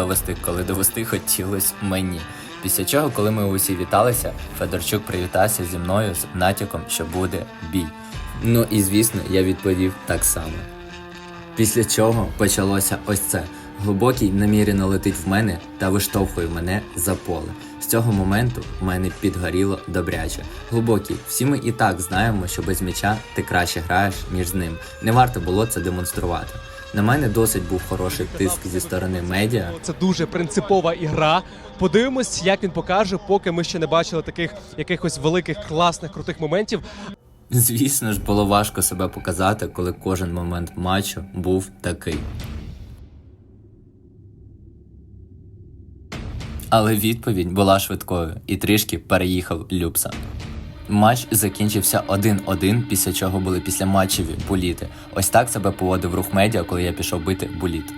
довести, коли довести хотілось мені. Після чого, коли ми усі віталися, Федорчук привітався зі мною з натяком, що буде бій. Ну і звісно, я відповів так само. Після чого почалося ось це. Глибокий намірено летить в мене та виштовхує мене за поле. З цього моменту в мене підгоріло добряче. Глибокий, всі ми і так знаємо, що без м'яча ти краще граєш, ніж з ним. Не варто було це демонструвати. На мене досить був хороший тиск зі сторони медіа. Це дуже принципова ігра. Подивимось, як він покаже, поки ми ще не бачили таких якихось великих, класних, крутих моментів. Звісно ж, було важко себе показати, коли кожен момент матчу був такий. Але відповідь була швидкою і трішки переїхав Люпса. Матч закінчився 1-1, після чого були після матчеві буліти. Ось так себе поводив рух медіа, коли я пішов бити буліт.